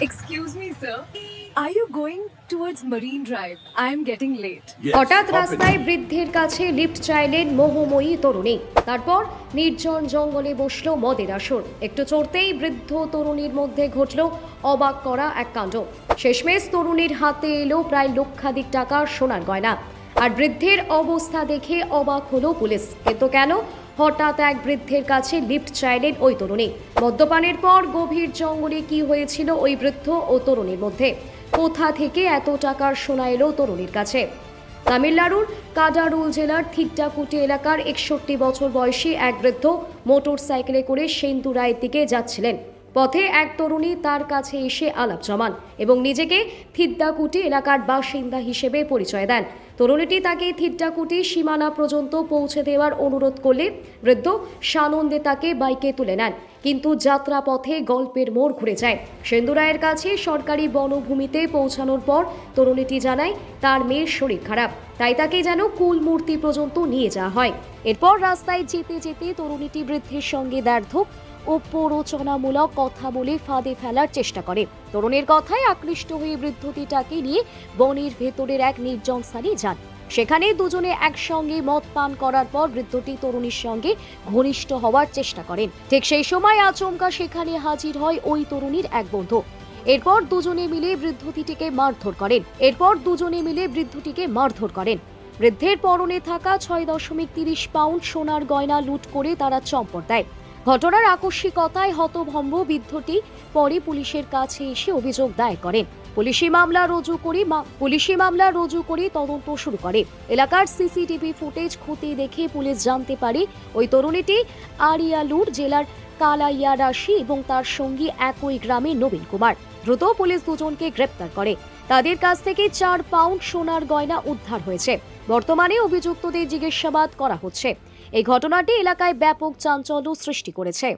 Excuse me, sir. Are you going towards Marine Drive? I am getting late. হঠাৎ. রাস্তায় বৃদ্ধের কাছে lift চাইলেন মোহময়ী তরুণী তারপর নির্জন জঙ্গলে বসল মদের আসর একটু চড়তেই বৃদ্ধ তরুণীর মধ্যে ঘটল অবাক করা এক কাণ্ড শেষমেশ তরুণীর হাতে এলো প্রায় লক্ষাধিক টাকার সোনার গয়না আর বৃদ্ধের অবস্থা দেখে অবাক হলো পুলিশ। কিন্তু কেন? হঠাৎ এক বৃদ্ধের কাছে লিফট চাইলেন ওই তরুণী। মদ্যপানের পর গভীর জঙ্গলে কি হয়েছিল ওই বৃদ্ধ ও তরুণীর মধ্যে? কোথা থেকে এত টাকার সোনা এলো তরুণীর কাছে? তামিলনাড়ুর কাডারুল জেলার থিট্টাকুটি এলাকার একষট্টি বছর বয়সী এক বৃদ্ধ মোটর সাইকেলে করে সেন্দুরায়ের দিকে যাচ্ছিলেন। পথে এক তরুণী তার কাছে এসে আলাপ জমান এবং নিজেকে থিদ্দাকুটি এলাকার বাসিন্দা হিসেবে পরিচয় দেন। তরুণীটি তাকে থিদ্দাকুটি সীমানা পর্যন্ত পৌঁছে দেওয়ার অনুরোধ করলে বৃদ্ধ সানন্দে তাকে বাইকে তুলে নেন। কিন্তু যাত্রাপথে গল্পের মোড় ঘুরে যায়। সেন্দুরায়ের কাছে সরকারি বনভূমিতে পৌঁছানোর পর তরুণীটি জানায়, তার মেয়ের শরীর খারাপ। তাই তাকে যেন কুল মূর্তি পর্যন্ত নিয়ে যাওয়া হয়। এরপর রাস্তায় যেতে যেতে তরুণীটি বৃদ্ধের সঙ্গে দ্বার্থক ও প্ররোচনামূলক কথা বলে ফাঁদে ফেলার চেষ্টা করে। তরুণীর কথায় আকৃষ্ট হয়ে বৃদ্ধটি তাকে নিয়ে বনের ভেতরের এক নির্জন স্থানে যান। সেখানে দুজনে একসঙ্গে মদ পান করার পর বৃদ্ধটি তরুণীর সঙ্গে ঘনিষ্ঠ হওয়ার চেষ্টা করেন। ঠিক সেই সময় আচমকা সেখানে হাজির হয় ওই তরুণীর এক বন্ধু। এরপর দুজনে মিলে বৃদ্ধটিকে মারধর করেন। এরপর দুজনে মিলে বৃদ্ধটিকে মারধর করেন। বৃদ্ধের পরনে থাকা ছয় দশমিক তিরিশ পাউন্ড সোনার গয়না লুট করে তারা চম্পট দেয়। ঘটনার আকস্মিকতায় হতভম্ব বৃদ্ধটি পরে পুলিশের কাছে এসে অভিযোগ দায়ের করেন। পুলিশি মামলা রুজু করে পুলিশি মামলা রুজু করে তদন্ত শুরু করে। এলাকার সিসিটিভি ফুটেজ খতিয়ে দেখে পুলিশ জানতে পারে, ওই তরুণীটি আরিয়ালুর জেলার কালাইয়ারাশি এবং তার সঙ্গী একই গ্রামে নবীন কুমার। দ্রুত পুলিশ দুজনকে গ্রেপ্তার করে। তাদের কাছ থেকে চার পাউন্ড সোনার গয়না উদ্ধার হয়েছে। বর্তমানে অভিযুক্তদের জিজ্ঞাসাবাদ করা হচ্ছে। এই ঘটনাটি এলাকায় ব্যাপক চাঞ্চল্য সৃষ্টি করেছে।